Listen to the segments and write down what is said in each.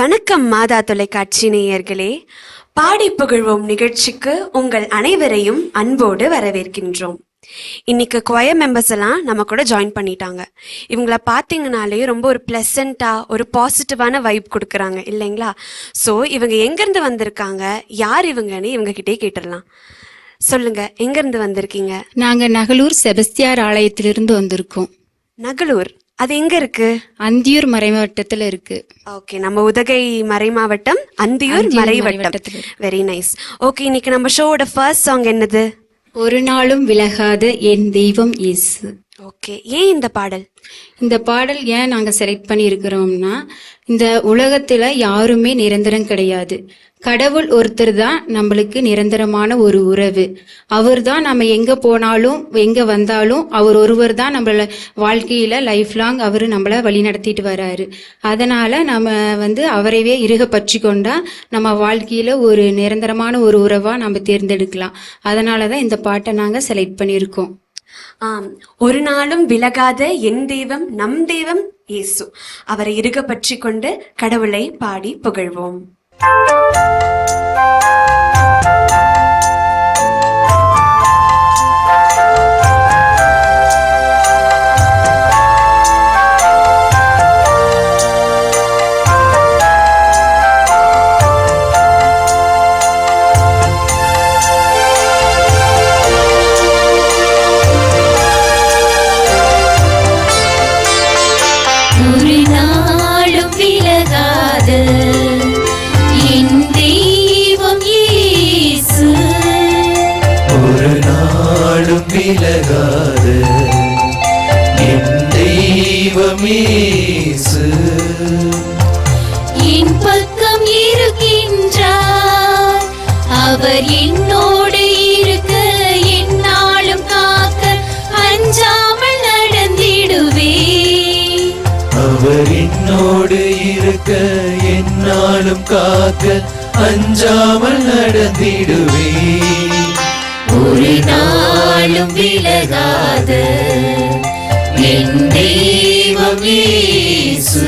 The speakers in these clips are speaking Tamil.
வணக்கம் மாதா தொலைக்காட்சி நேயர்களே. பாடி புகழ்வோம் நிகழ்ச்சிக்கு உங்கள் அனைவரையும் அன்போடு வரவேற்கின்றோம். இன்னைக்கு கொயர் மெம்பர்ஸ் எல்லாம் நம்ம கூட ஜாயின் பண்ணிட்டாங்க. இவங்கள பார்த்தீங்கனாலே ரொம்ப ஒரு ப்ளசண்ட்டாக ஒரு பாசிட்டிவான வைப் கொடுக்குறாங்க இல்லைங்களா? ஸோ இவங்க எங்கேருந்து வந்திருக்காங்க? யார் இவங்கன்னு இவங்க கிட்டே கேட்டுடலாம். சொல்லுங்க எங்கேருந்து வந்திருக்கீங்க? நாங்க நகலூர் செபஸ்தியார் ஆலயத்திலிருந்து வந்திருக்கோம். நகலூர். அது எங்க இருக்கு? அந்தியூர் மறைமாவட்டத்துல இருக்கு. ஓகே நம்ம உதகை மறைமாவட்டம் அந்தியூர் அந்தியூர் மறைவட்டம். வெரி நைஸ் ஓகே இன்னைக்கு நம்ம ஷோவோட ஃபர்ஸ்ட் சாங் என்னது? ஒரு நாளும் விலகாத என் தெய்வம் இயேசு. ஓகே ஏன் இந்த பாடல்? இந்த பாடல் ஏன் நாங்கள் செலக்ட் பண்ணியிருக்கிறோம்னா இந்த உலகத்தில் யாருமே நிரந்தரம் கிடையாது. கடவுள் ஒருத்தர் தான் நம்மளுக்கு நிரந்தரமான ஒரு உறவு. அவர் தான் நம்ம எங்கே போனாலும் எங்கே வந்தாலும் அவர் ஒருவர் தான் நம்மள வாழ்க்கையில் லைஃப் லாங் அவர் நம்மளை வழி நடத்திட்டு வராரு. அதனால் நம்ம வந்து அவரைவே இருக பற்றி கொண்டா நம்ம வாழ்க்கையில் ஒரு நிரந்தரமான ஒரு உறவாக நம்ம தேர்ந்தெடுக்கலாம். அதனால தான் இந்த பாட்டை நாங்கள் செலக்ட் பண்ணியிருக்கோம். ஆம் ஒரு நாளும் விலகாத என் தெய்வம் நம் தெய்வம் இயேசு. அவரை இருக பற்றி கொண்டு கடவுளை பாடி புகழ்வோம். நடந்திடுவே ஒரு நாளும் விலகாத என் தெய்வம் இயேசு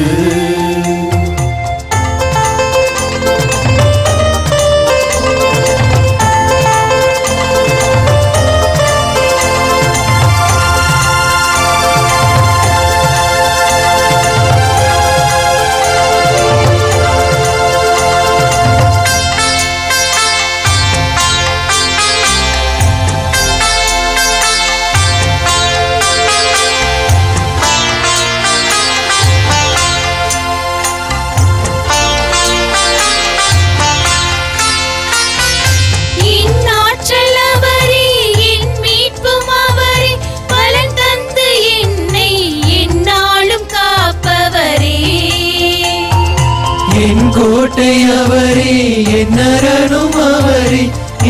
கோட்டை அவரே என் அரணும் அவரே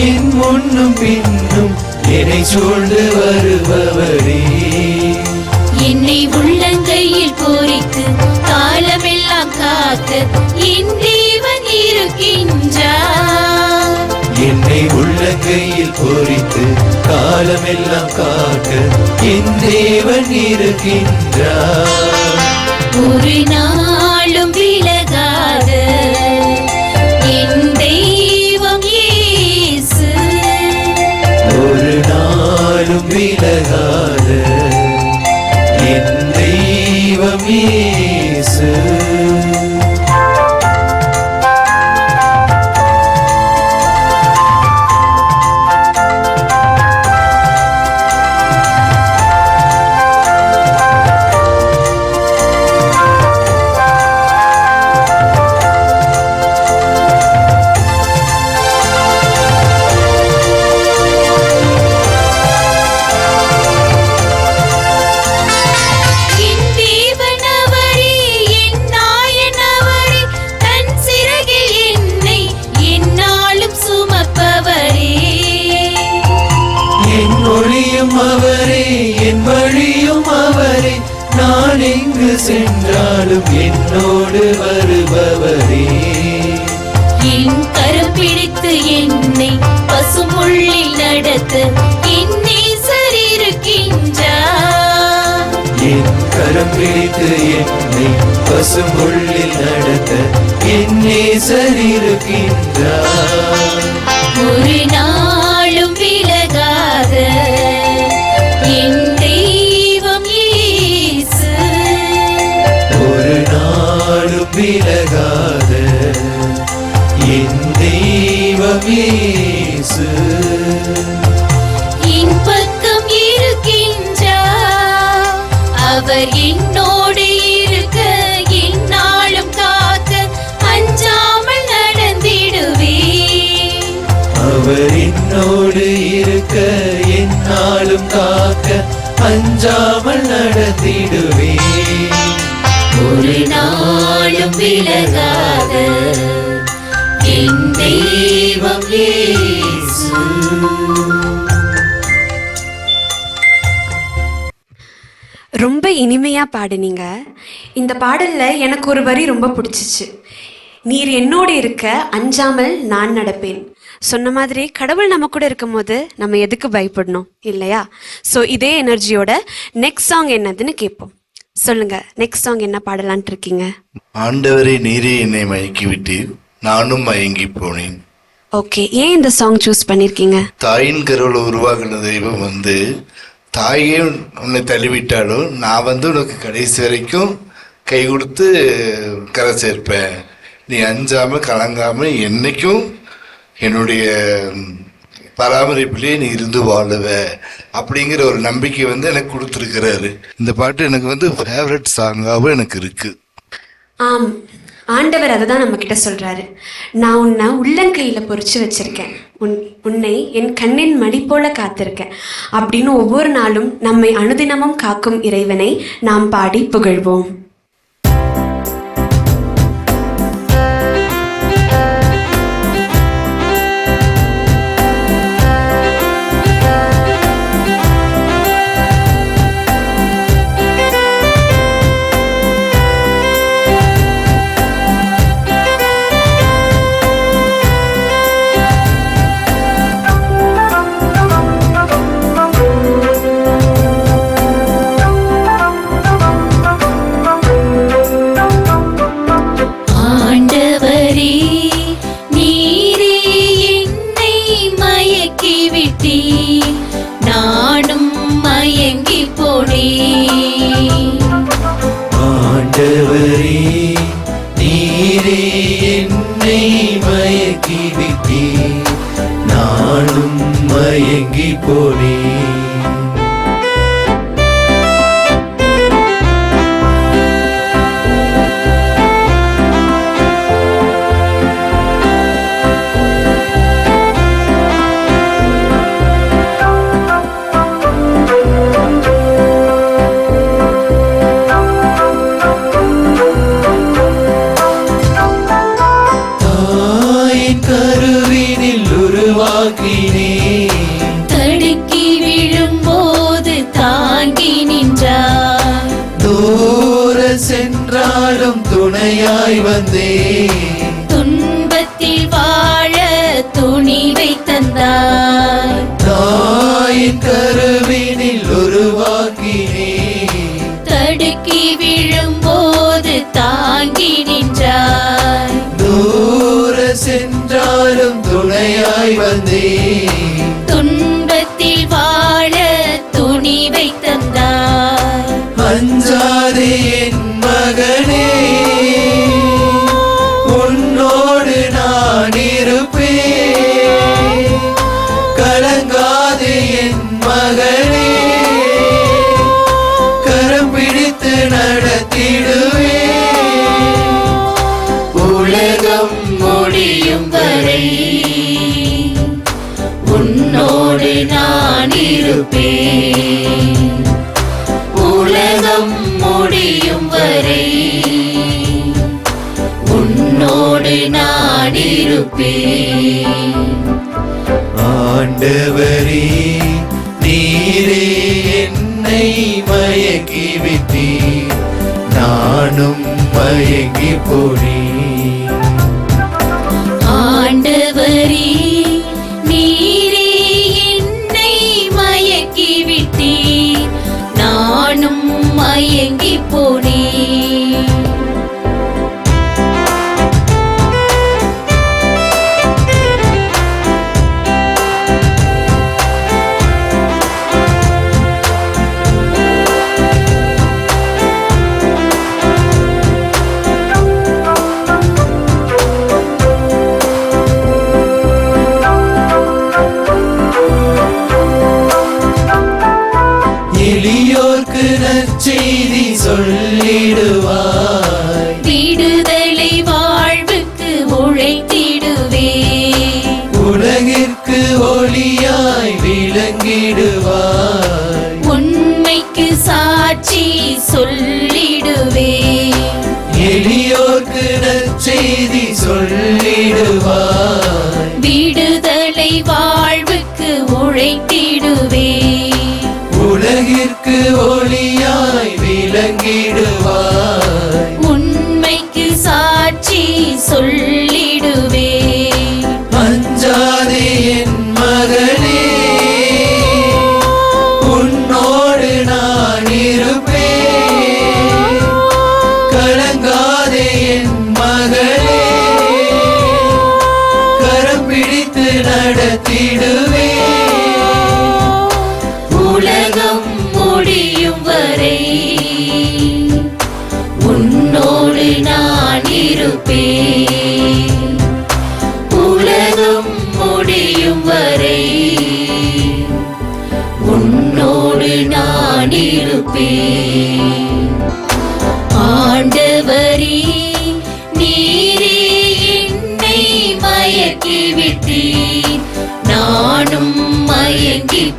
என் முன்னும் பின்னும் என்னை சூழ்ந்து வருபவரே. என்னை உள்ளங்கையில் பொறித்து காலமெல்லாம் காக்க என் தேவன் இருக்கின்றார். என்னை உள்ளங்கையில் பொறித்து காலமெல்லாம் காக்க என் தேவன் இருக்கின்றார். ஒரு நாளும் இயேசு என்னை பசுமுள்ளில் நடத்த என் நேசர் இருக்கின்றார் என் கரம் பிடித்து என்னை பசும்பொள்ளில் நடத்த என் நேசர் இருக்கின்றார் ஒரு நாளும் விலகாத என் தெய்வம் இயேசு. ஒரு நாளும் விலகாத என் தெய்வம் இயேசு. என் பக்கம் இருக்கின்றார். அவர் என்னோடு இருக்க என்னாலும் காக்க அஞ்சாமல் நடந்திடுவேன். அவர் என்னோடு இருக்க என்னாலும் காக்க அஞ்சாமல் நடத்திடுவேன் ஒரு நாளும் விலகாத ரொம்ப இனிமையா பாடுனீங்க. இந்த பாடல்ல எனக்கு ஒரு வரி ரொம்ப பிடிச்சிச்சு. நீர் என்னோடு இருக்க அஞ்சாமல் நான் நடப்பேன். சொன்ன மாதிரி கடவுள் நம்ம கூட இருக்கும்போது நம்ம எதுக்கு பயப்படணும் இல்லையா? ஸோ இதே எனர்ஜியோட நெக்ஸ்ட் சாங் என்னதுன்னு கேட்போம். சொல்லுங்க நெக்ஸ்ட் சாங் என்ன பாடலான்ட்டு இருக்கீங்க? ஆண்டவரே நீரே என்னை மயக்கி விட்டீர் நானும் மயங்கி போனேன். ஓகே ஏன் இந்த சாங் சூஸ் பண்ணியிருக்கீங்க தாயின் கருவில் உருவாகின தெய்வம் வந்து தாயே உன்னை தள்ளிவிட்டாலும் நான் வந்து உனக்கு கடைசி வரைக்கும் கை கொடுத்து கரை சேர்ப்பேன். நீ அஞ்சாம கலங்காம என்னைக்கும் என்னுடைய பராமரிப்பிலே நீ இருந்து வாழுவ. அப்படிங்கிற ஒரு நம்பிக்கை வந்து எனக்கு கொடுத்துருக்கிறாரு. இந்த பாட்டு எனக்கு வந்து ஃபேவரட் சாங்காகவும் எனக்கு இருக்கு. ஆம். ஆண்டவர் அதை தான் நம்மக்கிட்ட சொல்கிறாரு நான் உன்னை உள்ளங்கையில் பொறிச்சு வச்சுருக்கேன். உன் உன்னை என் கண்ணின் மடி போல காத்திருக்கேன். அப்படின்னு ஒவ்வொரு நாளும் நம்மை அனுதினமும் காக்கும் இறைவனை நாம் பாடி புகழ்வோம். அஞ்சாதே என் மகனே. உன்னோடு நான் இருப்பேன். கலங்காது என் மகனே. கரம் பிடித்து நடத்திடுவேன். உலகம் முடியும் வரை. உன்னோடு நான் இருப்பேன். நான் இருப்பேன் ஆண்டவரே நீரே என்னை மயக்கி விட்டீர். நானும் மயங்கி போனேன். நீதி சொல்லிடுவாய். விடுதலை வாழ்வுக்கு உழைத்திடுவே. உலகிற்கு ஒளியாய் விளங்கிடுவாய். உண்மைக்கு சாட்சி சொல்லிடுவே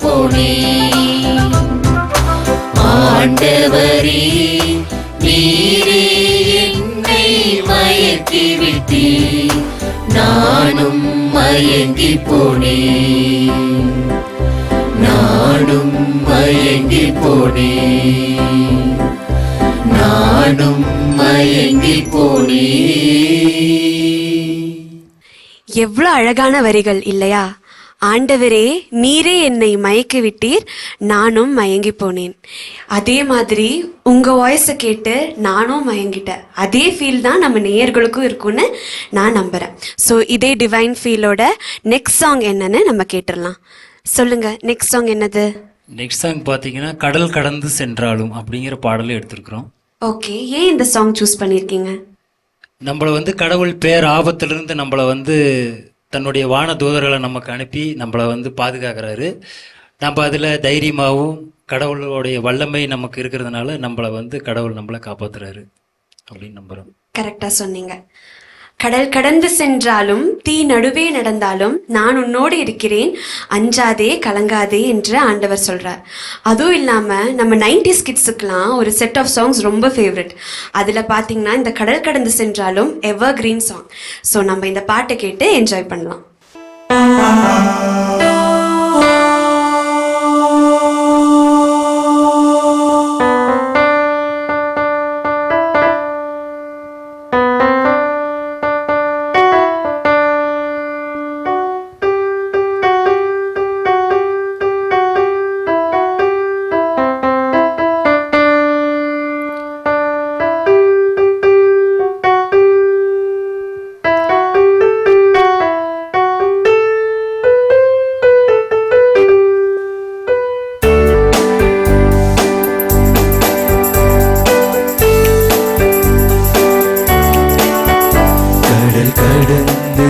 போனே போனேன் ஆண்டவரே நீரே என்னை மயக்கி விட்டீர் நானும் மயங்கி போனே. நானும் மயங்கி போனே. நானும் மயங்கி போனே. எவ்வளவு அழகான வரிகள் இல்லையா? ஆண்டவரே நீரே என்னை மயக்கி விட்டீர் நானும் மயங்கி போனேன் அதே மாதிரி உங்க வாய்ஸை கேட்டு நானும் மயங்கிட்டேன். அதே ஃபீல் தான் நம்ம நேயர்களுக்கும் இருக்கும்னு நான் நம்புறேன். ஸோ இதே டிவைன் ஃபீலோட நெக்ஸ்ட் சாங் என்னன்னு நம்ம கேட்டுடலாம். சொல்லுங்க நெக்ஸ்ட் சாங் என்னது? நெக்ஸ்ட் சாங் பார்த்தீங்கன்னா கடல் கடந்து சென்றாலும் அப்படிங்கிற பாடலை எடுத்திருக்கிறோம். ஓகே ஏன் இந்த சாங் சூஸ் பண்ணியிருக்கீங்க? நம்மளை வந்து கடவுள் பேர் ஆபத்திலிருந்து நம்மளை வந்து தன்னுடைய வான தூதர்களை நமக்கு அனுப்பி நம்மளை வந்து பாதுகாக்கிறாரு. நம்ம அதில் தைரியமாகவும் கடவுளுடைய வல்லமை நமக்கு இருக்கிறதுனால நம்மளை வந்து கடவுள் நம்மளை காப்பாத்துறாரு. அப்படின்னு நம்புகிறோம் கரெக்டாக சொன்னீங்க. கடல் கடந்து சென்றாலும் தீ நடுவே நடந்தாலும் நான் உன்னோடு இருக்கிறேன். அஞ்சாதே கலங்காதே என்று ஆண்டவர் சொல்றார். அதுவும் இல்லாம நம்ம நைன்டிஸ் கிட்ஸுக்கெல்லாம் ஒரு செட் ஆஃப் சாங்ஸ் ரொம்ப ஃபேவரட் அதுல பாத்தீங்கன்னா இந்த கடல் கடந்து சென்றாலும் எவர் கிரீன் சாங் ஸோ நம்ம இந்த பாட்டை கேட்டு என்ஜாய் பண்ணலாம்.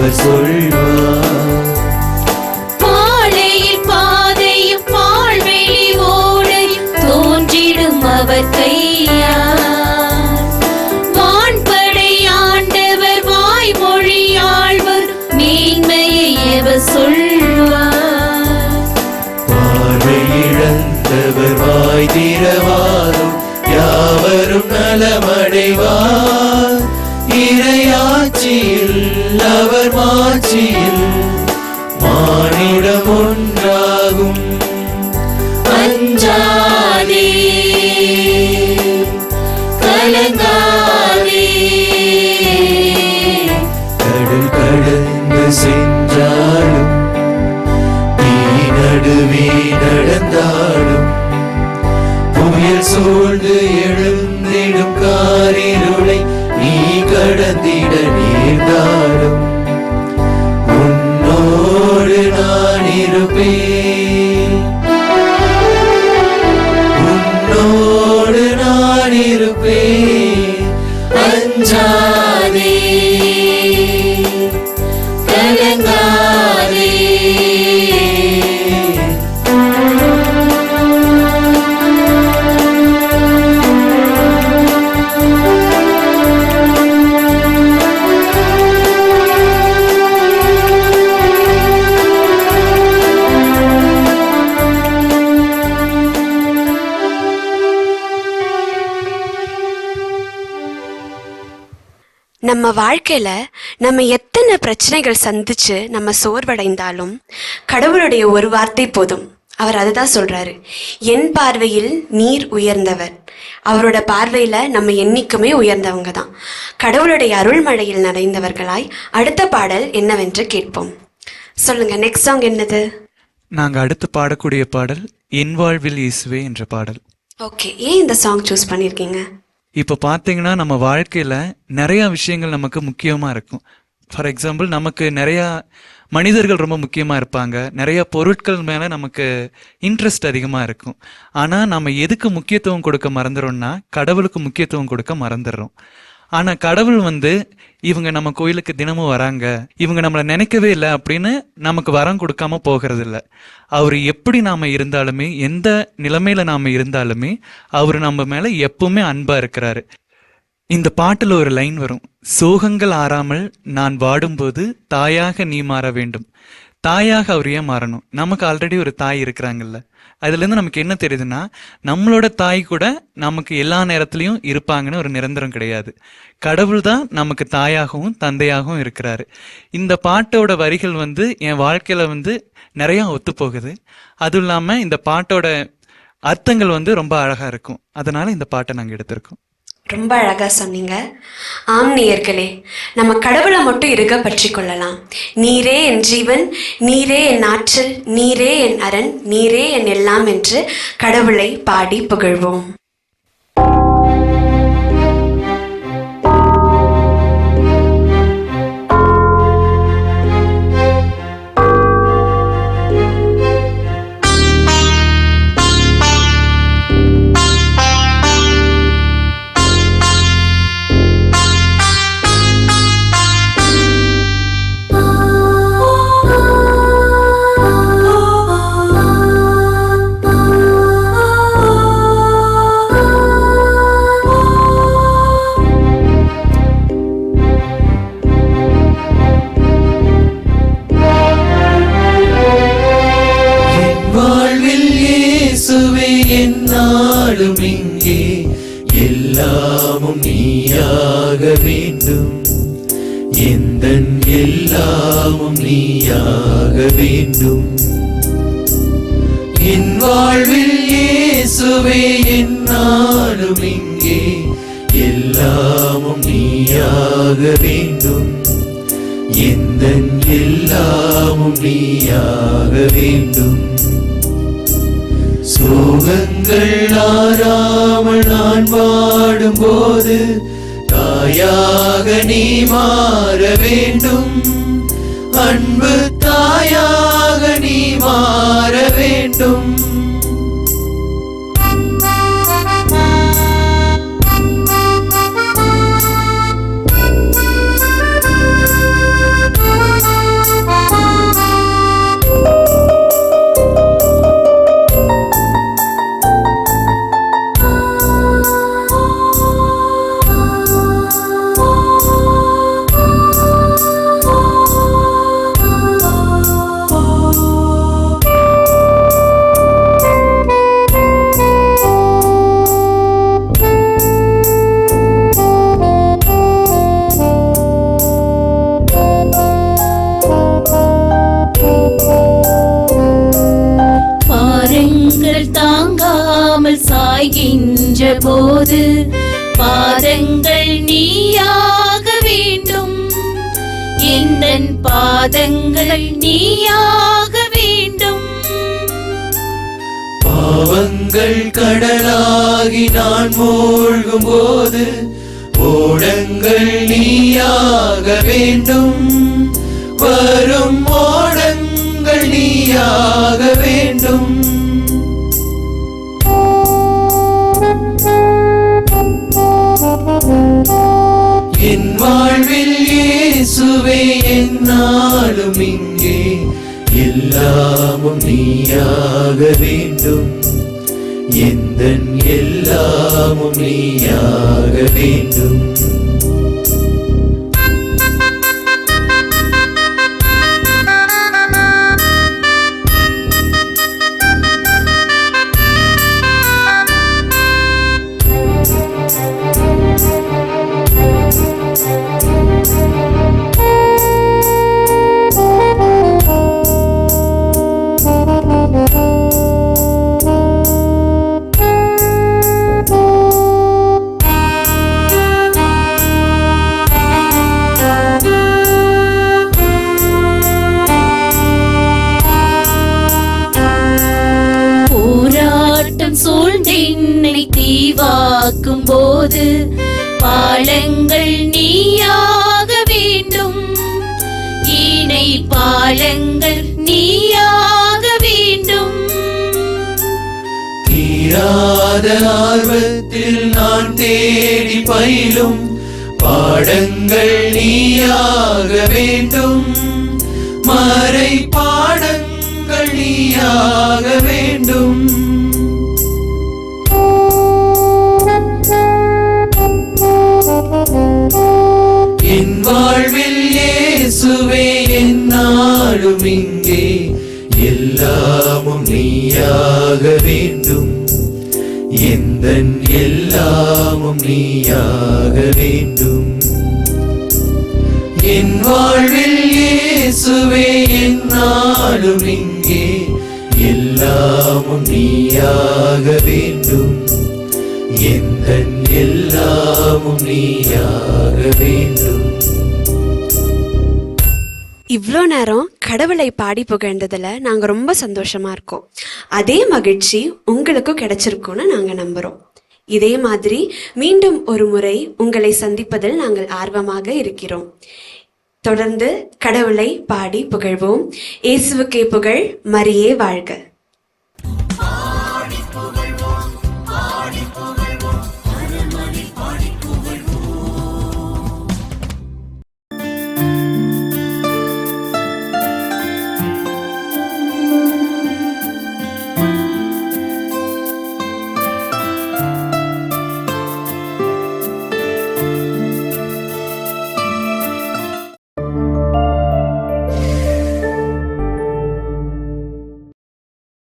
எவர் சொல்வார். பாலையில் பாதையும் பால்வெளி ஓடையும் தோன்றிடும் அவர் கையா வான்படையாண்டவர் வாய்மொழியாழ்வர் மேன்மையை எவர் சொல்வார். பார்வை இழந்தவர் வாய் திறவாரும் யாவரும் நலமடைவார். இறையாட்சியில் அவர் மாட்சியில் மானிடம் ஒன்றாகும். அஞ்சாதே கலங்காதே கடல் கடந்து சென்றாலும் நீ நடுவே நடந்தாலும் புயல் சூழ்ந்து எழுந்திடும் காரிருளை கடந்திட நேர்ந்தாலும் உன்னோடு நான் இருப்பேன் நம்ம வாழ்க்கையில நம்ம எத்தனை பிரச்சனைகள் சந்திச்சு நம்ம சோர்வடைந்தாலும் கடவுளுடைய ஒரு வார்த்தை போதும். அவர் அதுதான் சொல்றாரு. என் பார்வையில் நீர் உயர்ந்தவர். அவரோட பார்வையில நம்ம என்னைக்குமே உயர்ந்தவங்க தான். கடவுளுடைய அருள்மழையில் நனைந்தவர்களாய் அடுத்த பாடல் என்னவென்று கேட்போம். சொல்லுங்க நெக்ஸ்ட் சாங் என்னது? நாங்க அடுத்து பாடக்கூடிய பாடல் என் வாழ்வில் இயேசுவே என்ற பாடல். ஓகே ஏன் இந்த சாங் சூஸ் பண்ணியிருக்கீங்க இப்போ பார்த்தீங்கன்னா நம்ம வாழ்க்கையில் நிறையா விஷயங்கள் நமக்கு முக்கியமாக இருக்கும். ஃபார் எக்ஸாம்பிள் நமக்கு நிறையா மனிதர்கள் ரொம்ப முக்கியமாக இருப்பாங்க. நிறையா பொருட்கள் மேலே நமக்கு இன்ட்ரெஸ்ட் அதிகமாக இருக்கும். ஆனால் நம்ம எதுக்கு முக்கியத்துவம் கொடுக்க மறந்துடுறோம்னா கடவுளுக்கு முக்கியத்துவம் கொடுக்க மறந்துடுறோம் ஆனா கடவுள் வந்து இவங்க நம்ம கோயிலுக்கு தினமும் வராங்க. இவங்க நம்மளை நினைக்கவே இல்லை அப்படின்னு நமக்கு வரம் கொடுக்காம போகிறது இல்லை அவர் எப்படி நாம இருந்தாலுமே எந்த நிலைமையில நாம இருந்தாலுமே அவர் நம்ம மேல எப்பவுமே அன்பா இருக்கிறாரு. இந்த பாட்டில் ஒரு லைன் வரும் சோகங்கள் ஆறாமல் நான் வாடும்போது தாயாக நீ மாற வேண்டும். தாயாக அவர் ஏன் மாறணும் நமக்கு ஆல்ரெடி ஒரு தாய் இருக்கிறாங்கல்ல. அதுலேருந்து நமக்கு என்ன தெரியுதுன்னா நம்மளோட தாய் கூட நமக்கு எல்லா நேரத்துலையும் இருப்பாங்கன்னு ஒரு நிரந்தரம் கிடையாது. கடவுள் தான் நமக்கு தாயாகவும் தந்தையாகவும் இருக்கிறாரு. இந்த பாட்டோட வரிகள் வந்து என் வாழ்க்கையில் வந்து நிறையா ஒத்து போகுது அதுவும் இல்லாமல் இந்த பாட்டோட அர்த்தங்கள் வந்து ரொம்ப அழகாக இருக்கும். அதனால் இந்த பாட்டை நாங்கள் எடுத்திருக்கோம். ரொம்ப அழகாக சொன்னீங்க. ஆம் நேயர்களே நம்ம கடவுளை மட்டும் இருக பற்றி கொள்ளலாம். நீரே என் ஜீவன் நீரே என் ஆற்றல் நீரே என் அரண் நீரே என் எல்லாம் என்று கடவுளை பாடி புகழ்வோம். என்னாலும் இங்கே எல்லாமும் நீயாக வேண்டும். எந்த எல்லாமும் நீயாக வேண்டும். என் வாழ்வில் இயேசுவே என்னாலும் இங்கே எல்லாமும் நீயாக வேண்டும். எந்த எல்லாமும் நீயாக வேண்டும். சோகங்கள் ஆறாமல் நான் வாடும்போது தாயாக நீ மாற வேண்டும். அன்பு தாயாக நீ மாற வேண்டும். பாதங்கள் நீயாக வேண்டும். பாவங்கள் கடலாகி நான் மூழ்கும் போது ஓடங்கள் நீயாக வேண்டும். வரும் ஓடங்கள் நீயாக வேண்டும். நாளும் இங்கே. எல்லாமும் நீயாக வேண்டும். எந்த எல்லாமும் நீயாக வேண்டும். பயிலும் பாடங்கள் நீயாக வேண்டும். மறை பாடங்கள் நீயாக வேண்டும். என் வாழ்வில் இயேசுவே என்னாலும் இங்கே. எல்லாமும் நீயாக வேண்டும். எந்தன் எல்லாமும் நீயாக வேண்டும். என் வாழ்வில் இயேசுவே என்னாலும் இங்கே. எல்லாமும் நீயாக வேண்டும். எந்தன் எல்லாமும் நீயாக வேண்டும். இவ்வளோ நேரம் கடவுளை பாடி புகழ்ந்ததில் நாங்கள் ரொம்ப சந்தோஷமாக இருக்கோம். அதே மகிழ்ச்சி உங்களுக்கும் கிடைச்சிருக்கும்னு நாங்கள் நம்புகிறோம் இதே மாதிரி மீண்டும் ஒரு முறை உங்களை சந்திப்பதில் நாங்கள் ஆர்வமாக இருக்கிறோம். தொடர்ந்து கடவுளை பாடி புகழ்வோம். இயேசுவுக்கே புகழ் மரியே வாழ்க.